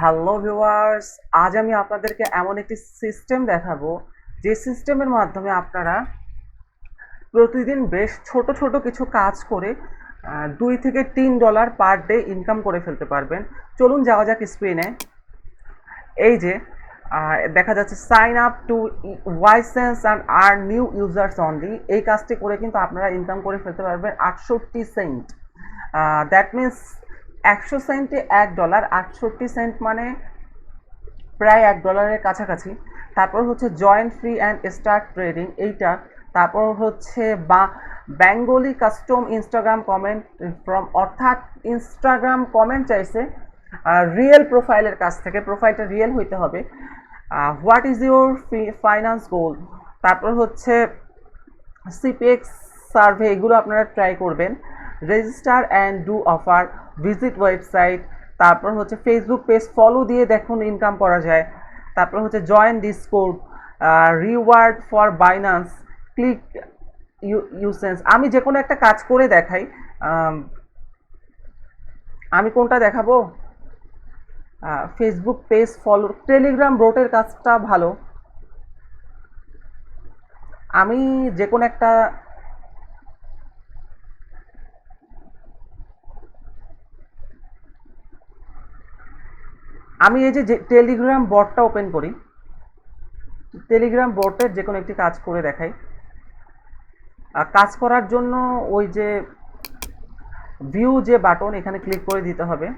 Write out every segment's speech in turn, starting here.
Hello viewers আজ আমি আপনাদেরকে এমন একটি সিস্টেম দেখাবো, যে সিস্টেমের মাধ্যমে আপনারা প্রতিদিন বেশ ছোট ছোট কিছু কাজ করে দুই থেকে তিন ডলার পার ডে ইনকাম করে ফেলতে পারবেন। চলুন যাওয়া যাক স্ক্রিনে এই যে দেখা যাচ্ছে sign up to ySense and R new users only এই কাজটি করে কিন্তু আপনারা ইনকাম করে ফেলতে পারবেন আটষট্টি সেন্ট দ্যাট মিন্স একশো সেন্টে এক ডলার, আটষট্টি সেন্ট মানে প্রায় এক ডলারের কাছাকাছি। তারপর হচ্ছে join free and start trading এইটা। তারপর হচ্ছে বা Bengali custom Instagram comment from অর্থাৎ ইনস্টাগ্রাম কমেন্ট চাইছে রিয়েল প্রোফাইলের কাছ থেকে। প্রোফাইলটা রিয়েল হইতে হবে। What is your finance goal তারপর হচ্ছে সিপিএক্স সার্ভে এগুলো আপনারা ট্রাই করবেন। Register and do offer visit website, তারপর হচ্ছে ফেসবুক পেজ ফলো দিয়ে দেখুন ইনকাম করা যায়। তারপর হচ্ছে join Discord reward for Binance click ySense আমি যে কোনো একটা কাজ করে দেখাই, আমি কোনটা দেখাবো? ফেসবুক পেজ ফলো টেলিগ্রাম বোটের কাজটা ভালো। আমি যে কোনো একটা আমি এই যে টেলিগ্রাম বটটা ওপেন করি, টেলিগ্রাম বটের যে কোনো একটি কাজ করে দেখাই। আর কাজ করার জন্য ওই যে ভিউ যে বাটন এখানে ক্লিক করে দিতে হবে।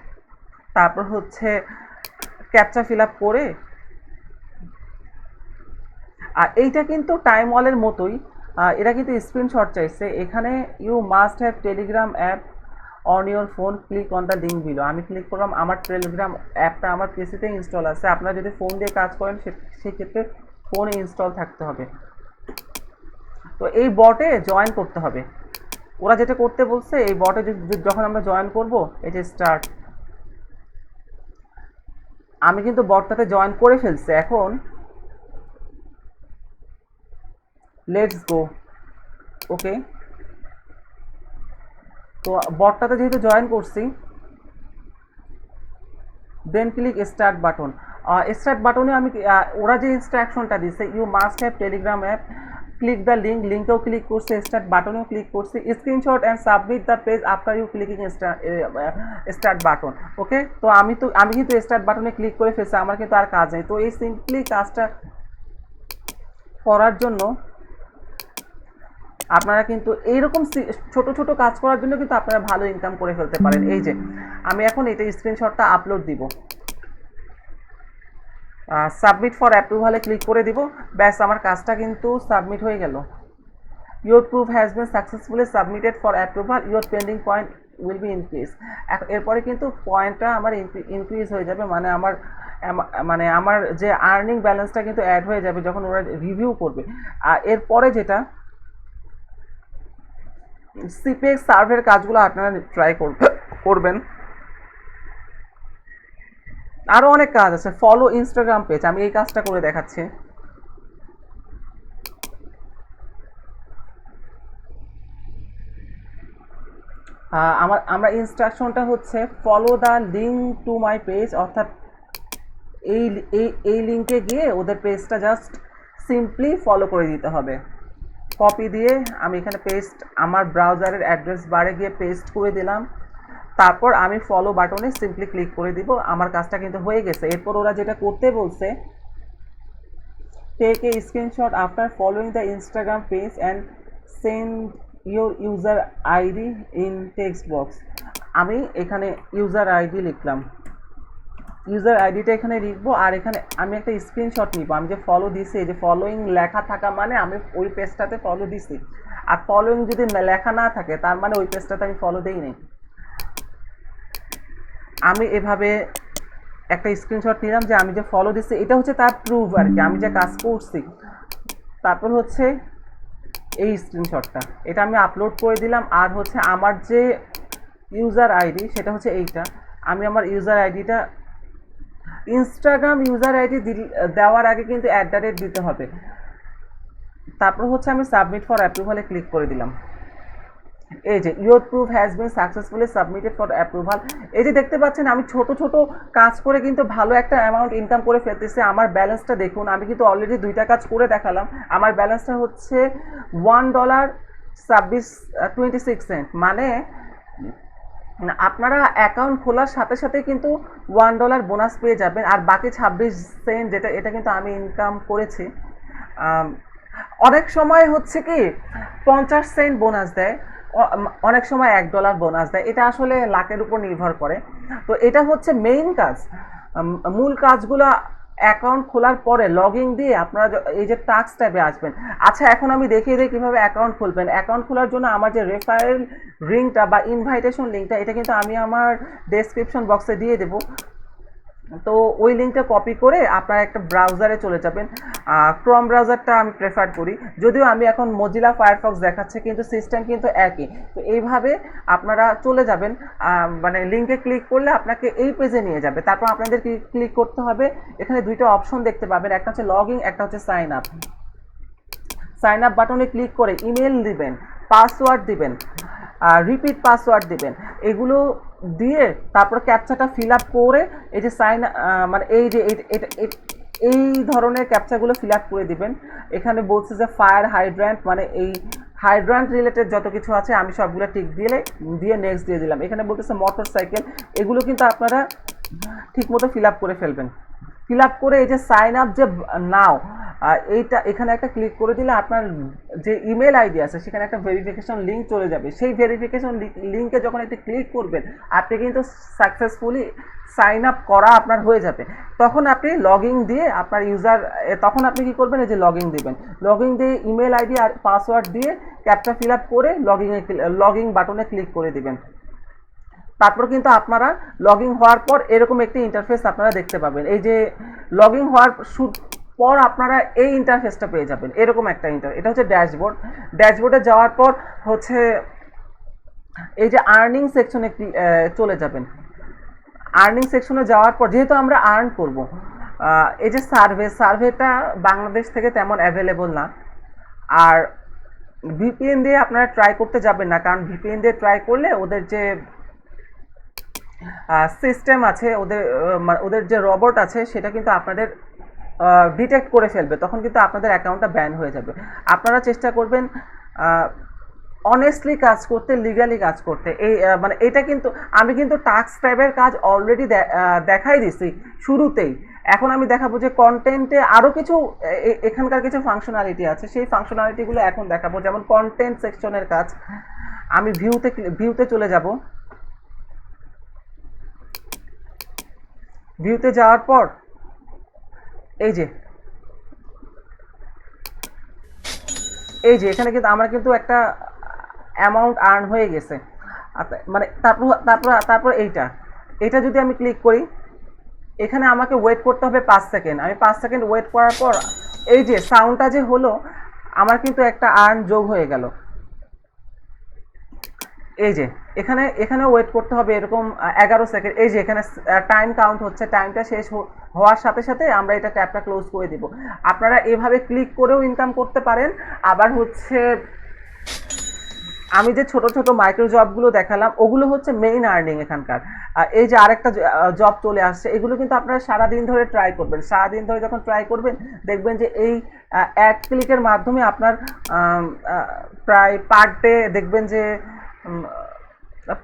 তারপর হচ্ছে ক্যাপচা ফিল আপ করে, আর এইটা কিন্তু টাইম ওয়ালের মতোই। এটা কিন্তু স্ক্রিনশট চাইছে। এখানে you must have Telegram app on your phone click on the link below আমি ক্লিক করলাম, আমার টেলিগ্রাম অ্যাপটা আমার পিসিতে ইনস্টল আছে। আপনারা যদি ফোন দিয়ে কাজ করেন সেক্ষেত্রে ফোনে ইনস্টল থাকতে হবে। তো এই বটে জয়েন করতে হবে। ওরা যেটা করতে বলছে, এই বটে যখন আমরা জয়েন করব এই যে স্টার্ট আমি কিন্তু বটটাতে জয়েন করে ফেলছি। এখন লেটস গো ওকে তো বটটাতে যেহেতু জয়েন করছি then click start button start বাটনে আমি ওরা যে ইনস্ট্রাকশনটা দিচ্ছে you must have Telegram app click the link লিঙ্কেও click করছে স্টার্ট বাটনেও ক্লিক করছে screenshot and submit the page after you clicking start button okay তো আমি তো, আমি কিন্তু স্টার্ট বাটনে ক্লিক করে ফেলছি, আমার কিন্তু আর কাজ নেই। তো এই সিম্পলি কাজটা করার জন্য আপনারা কিন্তু এইরকম ছোট ছোট কাজ করার জন্য কিন্তু আপনারা ভালো ইনকাম করে ফেলতে পারেন। এই যে, আমি এখন এটা স্ক্রিনশটটা আপলোড দিব। সাবমিট ফর অ্যাপ্রুভালে ক্লিক করে দিব। ব্যাস, আমার কাজটা কিন্তু সাবমিট হয়ে গেল। Your proof has been successfully submitted for approval your pending point will be increase এরপরে কিন্তু পয়েন্টটা আমার ইনক্রিজ হয়ে যাবে। মানে আমার মানে আমার যে আর্নিং ব্যালেন্সটা কিন্তু অ্যাড হয়ে যাবে যখন ওরা রিভিউ করবে। আর এরপরে যেটা সিপিএক্স সার্ভের কাজগুলো আপনারা ট্রাই করবেন। আরও অনেক কাজ আছে। ফলো ইনস্টাগ্রাম পেজ আমি এই কাজটা করে দেখাচ্ছি। আমার, আমরা ইনস্ট্রাকশনটা হচ্ছে follow the link to my page অর্থাৎ এই এই লিঙ্কে গিয়ে ওদের পেজটা জাস্ট সিম্পলি ফলো করে দিতে হবে। কপি দিয়ে আমি এখানে পেস্ট আমার ব্রাউজারের অ্যাড্রেস বারে গিয়ে পেস্ট করে দিলাম। তারপর আমি ফলো বাটনে সিম্পলি ক্লিক করে দিব। আমার কাজটা কিন্তু হয়ে গেছে। এরপর ওরা যেটা করতে বলছে take a screenshot after following the Instagram page and send your user ID in text box আমি এখানে ইউজার আইডি লিখলাম। ইউজার আইডিটা এখানে লিখব আর এখানে আমি একটা স্ক্রিনশট নিব। আমি যে ফলো দিছি, যে ফলোইং লেখা থাকা মানে আমি ওই পেজটাতে ফলো দিছি। আর ফলোইং যদি লেখা না থাকে, তার মানে ওই পেজটাতে আমি ফলো দেই নাই। আমি এভাবে একটা স্ক্রিনশট নিলাম যে আমি যে ফলো দিচ্ছি এটা হচ্ছে তার প্রুফ আর কি। আমি যে কাজ করছি। তারপর হচ্ছে এই স্ক্রিনশটটা এটা আমি আপলোড করে দিলাম আর হচ্ছে আমার যে ইউজার আইডি, সেটা হচ্ছে এইটা। আমি আমার ইউজার আইডিটা ইনস্টাগ্রাম ইউজার আইডি দেওয়ার আগে কিন্তু অ্যাট দ্য রেট দিতে হবে। তারপর হচ্ছে আমি সাবমিট ফর অ্যাপ্রুভালে ক্লিক করে দিলাম। এই যে your proof has been successfully submitted for approval এই যে দেখতে পাচ্ছেন, আমি ছোট ছোট কাজ করে কিন্তু ভালো একটা অ্যামাউন্ট ইনকাম করে ফেলতেছে। আমার ব্যালেন্সটা দেখুন, আমি কিন্তু অলরেডি দুইটা কাজ করে দেখালাম। আমার ব্যালেন্সটা হচ্ছে ওয়ান ডলার ছাব্বিশ টোয়েন্টি সিক্স সেন্ট মানে আপনারা অ্যাকাউন্ট খোলার সাথে সাথে কিন্তু ওয়ান ডলার বোনাস পেয়ে যাবেন। আর বাকি ছাব্বিশ সেন্ট যেটা, এটা কিন্তু আমি ইনকাম করেছি। অনেক সময় হচ্ছে কি, পঞ্চাশ সেন্ট বোনাস দেয় অনেক সময় এক ডলার বোনাস দেয়। এটা আসলে লাকের উপর নির্ভর করে। তো এটা হচ্ছে মেইন কাজ। মূল কাজগুলো অ্যাকাউন্ট খোলার পরে লগ দিয়ে আপনারা এই যে টাক্স ট্যাবে আসবেন। আচ্ছা এখন আমি দেখিয়ে দিই কীভাবে অ্যাকাউন্ট খুলবেন। অ্যাকাউন্ট খোলার জন্য আমার যে রেফারেল রিংটা বা ইনভাইটেশন লিঙ্কটা এটা কিন্তু আমি আমার ডেসক্রিপশন বক্সে দিয়ে দেবো। তো ওই লিঙ্কটা কপি করে আপনারা একটা ব্রাউজারে চলে যাবেন। ক্রম ব্রাউজারটা আমি প্রেফার করি। যদিও আমি এখন মজিলা ফায়ারফক্স দেখাচ্ছে, কিন্তু সিস্টেম কিন্তু একই। তো এইভাবে আপনারা চলে যাবেন। মানে লিঙ্কে ক্লিক করলে আপনাকে এই পেজে নিয়ে যাবে। তারপর আপনাদের ক্লিক করতে হবে? এখানে দুইটা অপশন দেখতে পাবেন। একটা হচ্ছে লগ ইন একটা হচ্ছে সাইন আপ সাইন আপ বাটনে ক্লিক করে ইমেল দিবেন পাসওয়ার্ড দিবেন। রিপিট পাসওয়ার্ড দেবেন। এগুলো দিয়ে তারপর ক্যাপচাটা ফিল আপ করে এই যে সাইন মানে এই যে এই- ধরনের ক্যাপচাগুলো ফিল আপ করে দেবেন। এখানে বলছে যে ফায়ার হাইড্রান্ট মানে এই হাইড্রান্ট রিলেটেড যত কিছু আছে, আমি সবগুলো টিক দিলে, দিয়ে নেক্সট দিয়ে দিলাম। এখানে বলতেছে মোটর সাইকেল এগুলো কিন্তু আপনারা ঠিকমতো ফিল আপ করে ফেলবেন। ফিল আপ করে এই যে সাইন আপ যে, নাও এইটা এখানে একটা ক্লিক করে দিলে আপনার যে ইমেল আইডি আছে, সেখানে একটা ভেরিফিকেশন লিঙ্ক চলে যাবে। সেই ভেরিফিকেশন লিঙ্কে যখন একটি ক্লিক করবেন, আপনি কিন্তু সাকসেসফুলি সাইন আপ করা আপনার হয়ে যাবে। তখন আপনি লগ দিয়ে আপনার ইউজার তখন আপনি কি করবেন, এই যে লগ দেবেন। লগ দিয়ে ইমেল আইডি আর পাসওয়ার্ড দিয়ে ক্যাপটা ফিল আপ করে লগ ইনে বাটনে ক্লিক করে দেবেন। তারপর কিন্তু আপনারা লগ হওয়ার পর এরকম একটি ইন্টারফেস আপনারা দেখতে পাবেন। এই যে লগ হওয়ার পর আপনারা এই ইন্টারফেসটা পেয়ে যাবেন। এরকম একটা ইন্টার এটা হচ্ছে ড্যাশবোর্ড ড্যাশবোর্ডে যাওয়ার পর হচ্ছে এই যে আর্নিং সেকশনে চলে যাবেন। আর্নিং সেকশনে যাওয়ার পর যেহেতু আমরা আর্ন করব এই যে সার্ভে সার্ভেটা বাংলাদেশ থেকে তেমন অ্যাভেলেবল না। আর ভিপিএন দিয়ে আপনারা ট্রাই করতে যাবেন না, কারণ ভিপিএন দিয়ে ট্রাই করলে ওদের যে সিস্টেম আছে, ওদের ওদের যে রবট আছে, সেটা কিন্তু আপনাদের ডিটেক্ট করে ফেলবে, তখন কিন্তু আপনাদের অ্যাকাউন্টটা ব্যান হয়ে যাবে। আপনারা চেষ্টা করবেন অনেস্টলি কাজ করতে লিগালি কাজ করতে। এই মানে এটা কিন্তু, আমি কিন্তু টাস্ক ট্যাবের কাজ অলরেডি দেখাই দিছি শুরুতেই। এখন আমি দেখাবো যে কন্টেন্টে আরও কিছু এখানকার কিছু ফাংশনালিটি আছে। সেই ফাংশনালিটিগুলো এখন দেখাবো। যেমন কন্টেন্ট সেকশনের কাজ। আমি ভিউতে ভিউতে চলে যাব। ভিউতে যাওয়ার পর এই যে। এই যে, এখানে কিন্তু আমার কিন্তু একটা অ্যামাউন্ট আর্ন হয়ে গেছে। মানে তারপর তারপর তারপর এইটা। এটা যদি আমি ক্লিক করি, এখানে আমাকে ওয়েট করতে হবে পাঁচ সেকেন্ড আমি পাঁচ সেকেন্ড ওয়েট করার পর, এই যে সাউন্ডটা যে হলো, আমার কিন্তু একটা আর্ন যোগ হয়ে গেল। এই যে, এখানে এখানে ওয়েট করতে হবে এরকম এগারো সেকেন্ড এই যে এখানে টাইম কাউন্ট হচ্ছে টাইমটা শেষ হওয়ার সাথে সাথে আমরা এটা ট্যাপটা ক্লোজ করে দিব। আপনারা এভাবে ক্লিক করেও ইনকাম করতে পারেন, আবার হচ্ছে, আমি যে ছোট ছোট মাইক্রো জবগুলো দেখালাম, ওগুলো হচ্ছে মেইন আর্নিং এখানকার। এই যে আরেকটা জব চলে আসছে, এগুলো কিন্তু আপনারা সারাদিন ধরে ট্রাই করবেন। সারাদিন ধরে যখন ট্রাই করবেন, দেখবেন যে এই অ্যাড ক্লিকের মাধ্যমে আপনার প্রায় পার ডে দেখবেন যে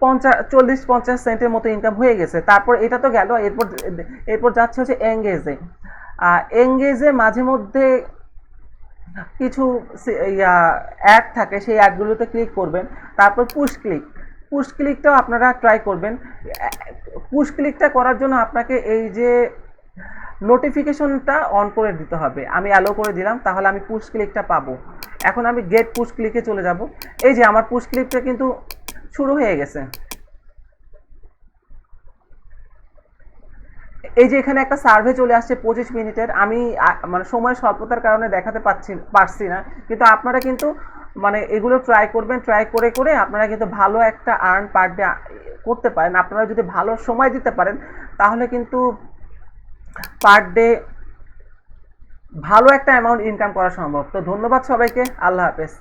পঞ্চাশ চল্লিশ পঞ্চাশ সেন্টের মতো ইনকাম হয়ে গেছে। তারপর এটা তো গেল, এরপর এরপর যাচ্ছে হচ্ছে এঙ্গেজে এঙ্গেজে মাঝে মধ্যে কিছু ইয়া অ্যাড থাকে, সেই অ্যাডগুলোতে ক্লিক করবেন। তারপর পুশ ক্লিক পুশ ক্লিকটাও আপনারা ট্রাই করবেন। পুশ ক্লিকটা করার জন্য আপনাকে এই যে নোটিফিকেশনটা অন করে দিতে হবে। আমি অ্যালো করে দিলাম, তাহলে আমি পুশ ক্লিকটা পাবো। এখন আমি গেট পুশ ক্লিকে চলে যাব। এই যে আমার পুশ ক্লিকটা কিন্তু শুরু হয়ে গেছে। এই যে এখানে একটা সার্ভে চলে আসছে পঁচিশ মিনিটের। আমি মানে সময় স্বল্পতার কারণে দেখাতে পাচ্ছি, পারছি না। কিন্তু আপনারা কিন্তু মানে এগুলো ট্রাই করবেন ট্রাই করে করে আপনারা কিন্তু ভালো একটা আর্ন পার ডে করতে পারেন। আপনারা যদি ভালো সময় দিতে পারেন, তাহলে কিন্তু পার ডে ভালো একটা অ্যামাউন্ট ইনকাম করা সম্ভব। তো ধন্যবাদ সবাইকে। আল্লাহ হাফেজ।